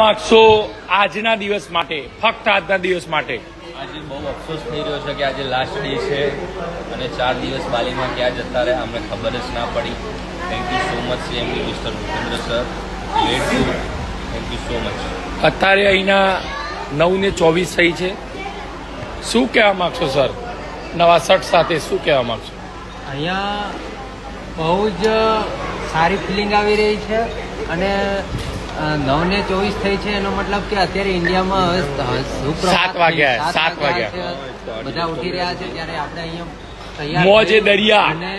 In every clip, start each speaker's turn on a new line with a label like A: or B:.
A: માંગશો આજના દિવસ માટે ફક્ત આજના દિવસ માટે?
B: આજે બહુ અફસોસ થઈ રહ્યો છે કે આજે લાસ્ટ ડે છે અને ચાર દિવસ બાલીમાં ક્યાં જતા રહ્યા અમને ખબર જ ના પડી. Thank you so much CM mister Bhupendra sir grateful thank you so much
A: અત્યારે અહીંના નવ ને ચોવીસ થઈ છે. શું કહેવા માંગશો સર નવા શર્ટ સાથે શું કહેવા માંગશો?
C: અહીંયા બહુ જ સારી ફિલિંગ આવી રહી છે અને નવ ને ચોવીસ થઈ છે એનો મતલબ કે અત્યારે ઇન્ડિયામાં
A: સાત વાગ્યા, સાત વાગ્યા.
C: બધા ઉઠી રહ્યા છે ત્યારે આપણે અહીંયા
A: મોજે દરિયા.
C: અને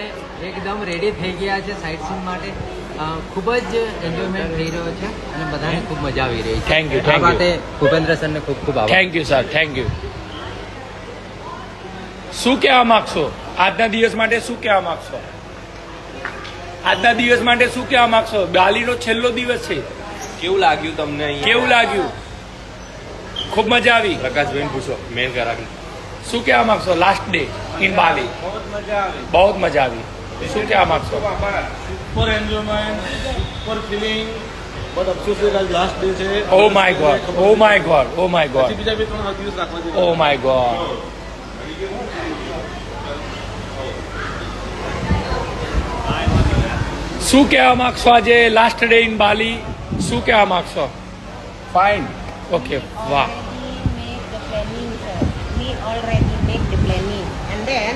C: એકદમ રેડી થઈ ગયા છે સાઇટ સીન માટે ખૂબ જ એન્જોયમેન્ટ થઈ રહ્યો છે અને બધાને ખૂબ મજા આવી રહી છે.
A: થેન્ક
C: યુ
A: thank
C: માટે ભૂપેન્દ્ર સરને ખૂબ ખૂબ આભાર.
A: Thank you sir thank you શું કહેવા માંગશો? આજના દિવસ માટે શું કહેવા માંગશો? આજના દિવસ માટે શું કહેવા માંગશો? બાલીનો છેલ્લો દિવસ છે.
B: કેવું લાગ્યું તમને
A: કેવું લાગ્યું? ખૂબ મજા આવી.
B: પ્રકાશભાઈ પૂછો. મેન કરાવી
A: શું કહેવા માંગશો? લાસ્ટ ડે ઇન બાલી બહુ મજા આવી. શું કહેવા માંગશો?
D: Super enjoyment super feeling but અફસોસ આજ લાસ્ટ ડે છે.
A: ઓ my god oh my god oh my god
D: બીજા બે ત્રણ દિવસ રાખવા
A: ઓ માય ગોડ શું કહેવા માંગશો આજે? લાસ્ટ ડે ઇન બાલી શું કહેવા માંગશો ફાઇન ઓકે વાહ
E: make the planning, sir. We already make the planning. And then,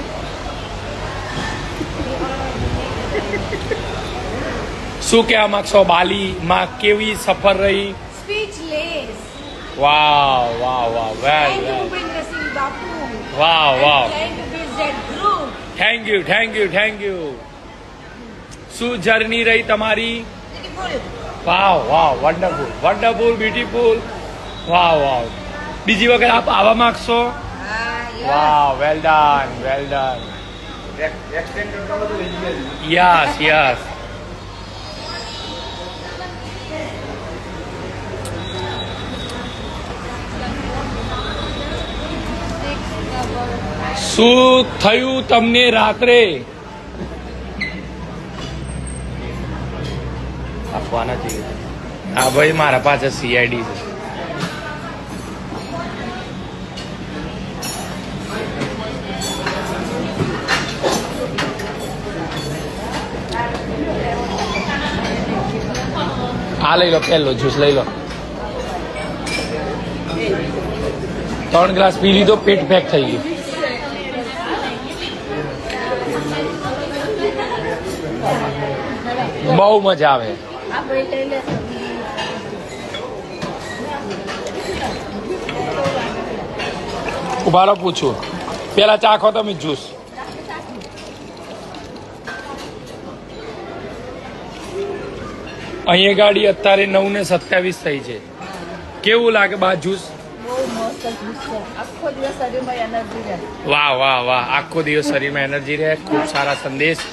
E: we already make the planning.
A: શું કહેવા માંગશો બાલીમાં કેવી સફર રહી
F: Speechless.
A: Wow wow wow well
F: Thank you,
A: well
F: Bhupendra Singh Bapu.
A: Wow wow
F: I'm trying to build that group.
A: Thank you thank you thank you શું journey રહી તમારી
F: Beautiful.
A: Wow wow wonderful wonderful beautiful wow wow. બીજી વખત આપ આવવા માંગશો?
F: Ah,
A: wow well done well done yes yes. શું થયું તમને રાત્રે?
B: આપવાના જોઈએ
A: હા ભાઈ મારા પાસે સીઆઈડી છે. આ લઈ લો, પહેલો જ્યુસ લઈ લો. ત્રણ ગ્લાસ પી લીધો, પેટ પેક થઈ ગયું. બહુ મજા આવે. ઉભારો પૂછું. પેલા ચાખો તમે જ્યુસ અહીંયા ગાડી અત્યારે નવ ને સત્યાવીસ થઈ છે. કેવું લાગે બા જ્યુસ વાહ વાહ વાહ. આખો દિવસ શરીરમાં એનર્જી રહે. ખૂબ સારા સંદેશ.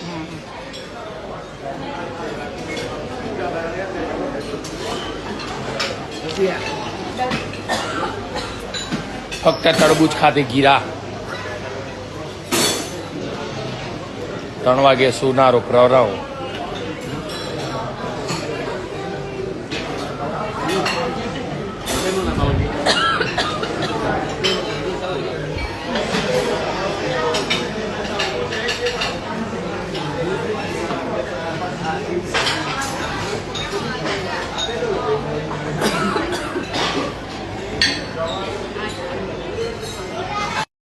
A: ફક્ત તરબૂચ ખાતે ગીરા. ત્રણ વાગે સુનારો પ્રવરાવ